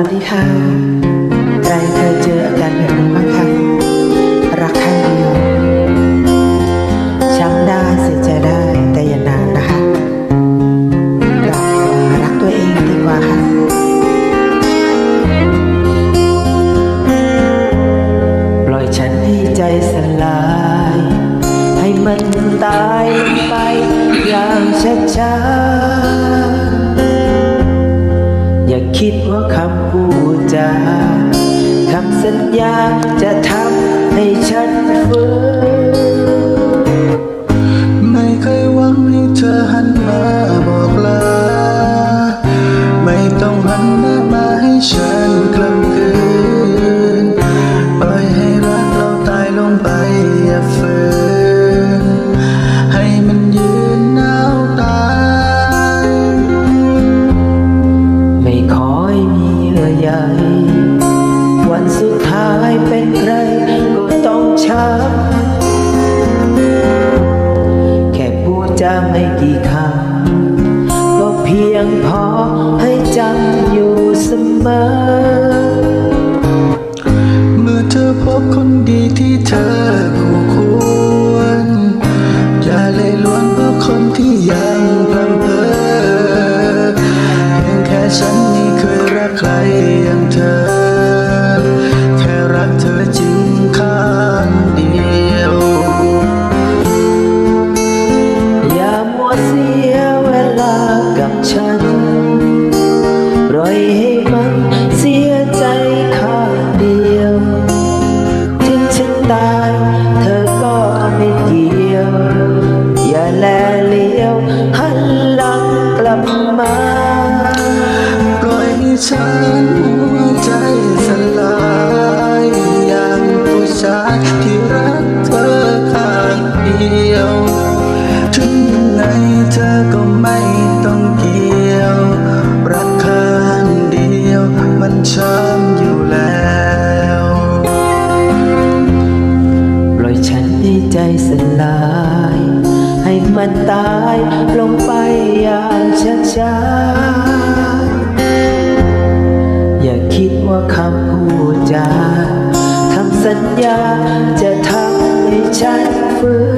วัสดีค่ะ ใครเคยเจออาการแบบนี้บ้างคะ รักครั้งเดียว ช้ำได้เสียใจได้แต่อย่านานนะคะกลับมารักตัวเองดีกว่าค่ะปล่อยฉันให้ใจสลาย ให้มันตายลงไปอย่างช้าๆ คิดว่าคำพูดจาคำสัญญาจะทำให้ฉันฟื้น วันสุดท้ายเป็นใครก็ต้องช้ำแค่พูดจาไม่กี่คำก็เพียงพอให้จำอยู่เสมอ เมื่อเธอพบคนดีที่เธอ ฉันหัวใจสลายอย่างผู้ชายที่รักเธอข้างเดียว ถึงยังไงเธอก็ไม่ต้องเกี่ยว รักข้างเดียวมันช้ำอยู่แล้วปล่อยฉันให้ใจสลาย ให้มันตายลงไปอย่างช้าๆ สัญญาจะทำให้ฉันฟื้น